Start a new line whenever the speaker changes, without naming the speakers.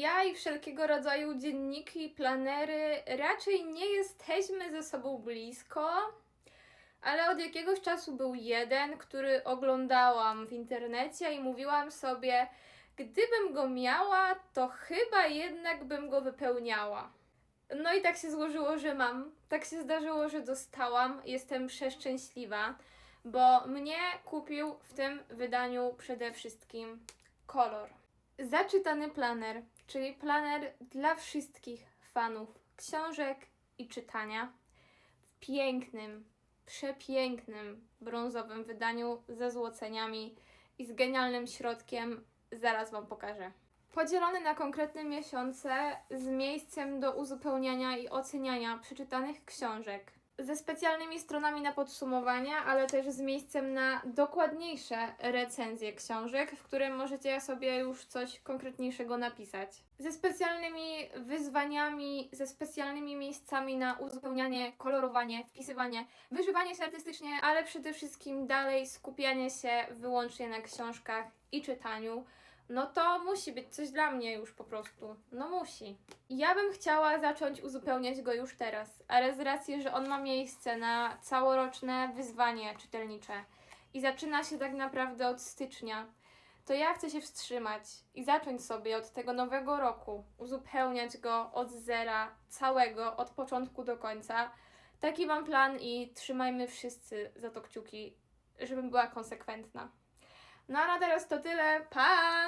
ja i wszelkiego rodzaju dzienniki, planery raczej nie jesteśmy ze sobą blisko, ale od jakiegoś czasu był jeden, który oglądałam w internecie i mówiłam sobie, gdybym go miała, to chyba jednak bym go wypełniała. No i tak się złożyło, że mam. Tak się zdarzyło, że dostałam. Jestem przeszczęśliwa, bo mnie kupił w tym wydaniu przede wszystkim kolor. Zaczytany planer, czyli planer dla wszystkich fanów książek i czytania w pięknym, przepięknym brązowym wydaniu ze złoceniami i z genialnym środkiem. Zaraz Wam pokażę. Podzielony na konkretne miesiące z miejscem do uzupełniania i oceniania przeczytanych książek. Ze specjalnymi stronami na podsumowania, ale też z miejscem na dokładniejsze recenzje książek, w którym możecie sobie już coś konkretniejszego napisać. Ze specjalnymi wyzwaniami, ze specjalnymi miejscami na uzupełnianie, kolorowanie, wpisywanie, wyżywanie się artystycznie, ale przede wszystkim dalej skupianie się wyłącznie na książkach i czytaniu no to musi być coś dla mnie już po prostu. No musi. Ja bym chciała zacząć uzupełniać go już teraz, ale z racji, że on ma miejsce na całoroczne wyzwanie czytelnicze i zaczyna się tak naprawdę od stycznia, to ja chcę się wstrzymać i zacząć sobie od tego nowego roku uzupełniać go od zera, całego, od początku do końca. Taki mam plan i trzymajmy wszyscy za to kciuki, żebym była konsekwentna. No a na teraz to tyle. Pa!